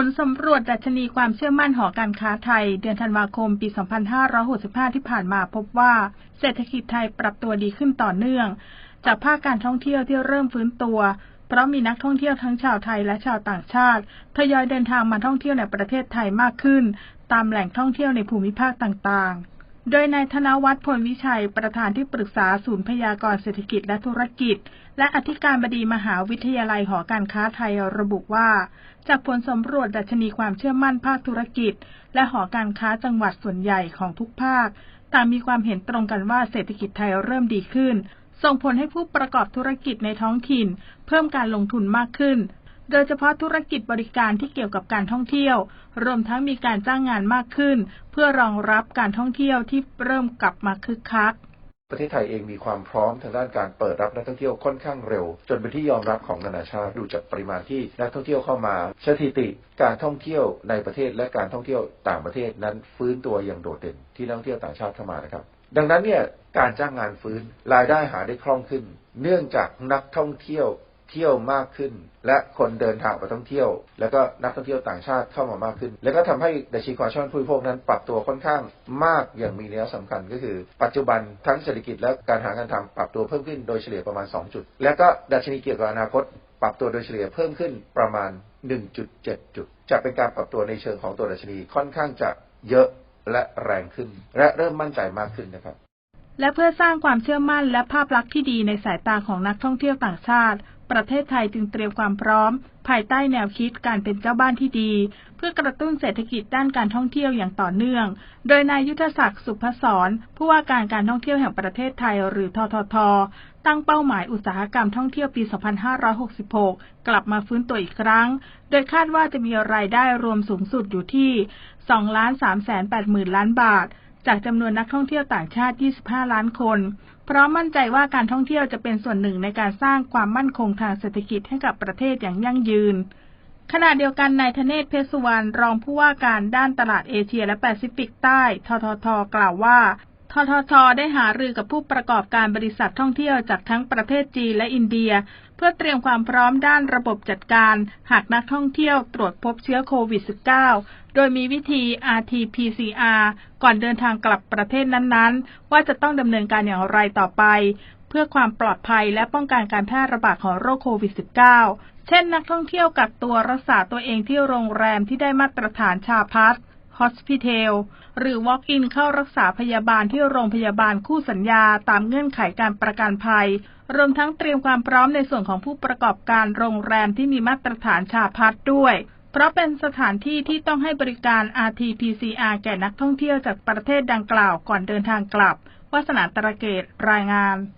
ผลสำรวจดัชนีความเชื่อมั่นหอการค้าไทย เดือนธันวาคม ปี 2565 ที่ผ่านมาพบว่า เศรษฐกิจไทยปรับตัวดีขึ้นต่อเนื่อง จากภาคการท่องเที่ยวที่เริ่มฟื้นตัว เพราะมีนักท่องเที่ยวทั้งชาวไทยและชาวต่างชาติทยอยเดินทางมาท่องเที่ยวในประเทศไทยมากขึ้น ตามแหล่งท่องเที่ยวในภูมิภาคต่างๆ โดยนายธนวัฒน์พลวิชัย ประธานที่ปรึกษาศูนย์พยากรณ์เศรษฐกิจและธุรกิจ และอธิการบดีมหาวิทยาลัยหอการค้าไทยระบุว่า จากผลสำรวจดัชนีความเชื่อมั่นภาคธุรกิจ และหอการค้าจังหวัดส่วนใหญ่ของทุกภาค ต่างมีความเห็นตรงกันว่าเศรษฐกิจไทยเริ่มดีขึ้น ส่งผลให้ผู้ประกอบธุรกิจในท้องถิ่น เพิ่มการลงทุนมากขึ้น โดยเฉพาะธุรกิจบริการที่เกี่ยวกับการท่องเที่ยว รวมทั้งมีการจ้างงานมากขึ้น เพื่อรองรับการท่องเที่ยวที่เริ่มกลับมาคึกคักประเทศไทยเองมีความพร้อมทางด้านการเปิดรับนักท่องเที่ยวค่อนข้างเร็ว จนเป็นที่ยอมรับของนานาชาติดูจากปริมาณที่นักท่องเที่ยวเข้ามาสถิติการท่องเที่ยวในประเทศและการท่องเที่ยวต่างประเทศนั้นฟื้นตัวอย่างโดดเด่นที่นักท่องเที่ยวต่างชาติเข้ามานะครับ ดังนั้นเนี่ยการจ้างงานฟื้นรายได้หาได้คล่องขึ้น เนื่องจากนักท่องเที่ยว เที่ยวมากขึ้น และคนเดินทางไปท่องเที่ยว แล้วก็นักท่องเที่ยวต่างชาติเข้ามามากขึ้น แล้วก็ทำให้ดัชนีความเชื่อมั่นผู้บริโภคนั้น ปรับตัวค่อนข้างมากอย่างมีนัยสำคัญก็คือ ปัจจุบันทั้งเศรษฐกิจและการหางานทำปรับตัวเพิ่มขึ้นโดยเฉลี่ยประมาณ 2 จุด แล้วก็ดัชนีเกี่ยวกับอนาคต ปรับตัวโดยเฉลี่ยเพิ่มขึ้นประมาณ 1.7 จุด จะเป็นการปรับตัวในเชิงของตัวดัชนีค่อนข้างจะเยอะและแรงขึ้น และเริ่มมั่นใจมากขึ้นนะครับและเพื่อสร้างความเชื่อมั่นและภาพลักษณ์ที่ดีในสายตาของนักท่องเที่ยวต่างชาติ ประเทศไทยจึงเตรียมความพร้อม ภายใต้แนวคิดการเป็นเจ้าบ้านที่ดี เพื่อกระตุ้นเศรษฐกิจด้านการท่องเที่ยวอย่างต่อเนื่อง โดยนายยุทธศักดิ์สุพศรผู้ว่าการการท่องเที่ยวแห่งประเทศไทยหรือททท ตั้งเป้าหมายอุตสาหกรรมท่องเที่ยวปี 2566 กลับมาฟื้นตัวอีกครั้ง โดยคาดว่าจะมีรายได้รวมสูงสุดอยู่ที่ 2 3 8 0 0 0 0 ล้านบาท จากจำนวนนักท่องเที่ยวต่างชาติ 25 ล้านคน เพราะมั่นใจว่าการท่องเที่ยวจะเป็นส่วนหนึ่งในการสร้างความมั่นคงทางเศรษฐกิจให้กับประเทศอย่างยั่งยืน ขณะเดียวกันนายธเนศเพชรสุวรรณรองผู้ว่าการด้านตลาดเอเชียและแปซิฟิกใต้ ททท กล่าวว่า ททท ได้หารือกับผู้ประกอบการบริษัทท่องเที่ยวจากทั้งประเทศจีนและอินเดีย เพื่อเตรียมความพร้อมด้านระบบจัดการ หากนักท่องเที่ยวตรวจพบเชื้อโควิด -19 โดยมีวิธี RT-PCR ก่อนเดินทางกลับประเทศนั้นๆ ว่าจะต้องดำเนินการอย่างไรต่อไป เพื่อความปลอดภัยและป้องกันการแพร่ระบาดของโรคโควิด -19 เช่น นักท่องเที่ยวกักตัวรักษาตัวเองที่โรงแรมที่ได้มาตรฐานชาพัส Hospital หรือ Walk-in เข้ารักษาพยาบาลที่โรงพยาบาลคู่สัญญาตามเงื่อนไขการประกันภัย รวมทั้งเตรียมความพร้อมในส่วนของผู้ประกอบการโรงแรมที่มีมาตรฐานชาพัสด้วย เพราะเป็นสถานที่ที่ต้องให้บริการ RT-PCR แก่นักท่องเที่ยวจากประเทศดังกล่าวก่อนเดินทางกลับวัสนาตระเกตรายงาน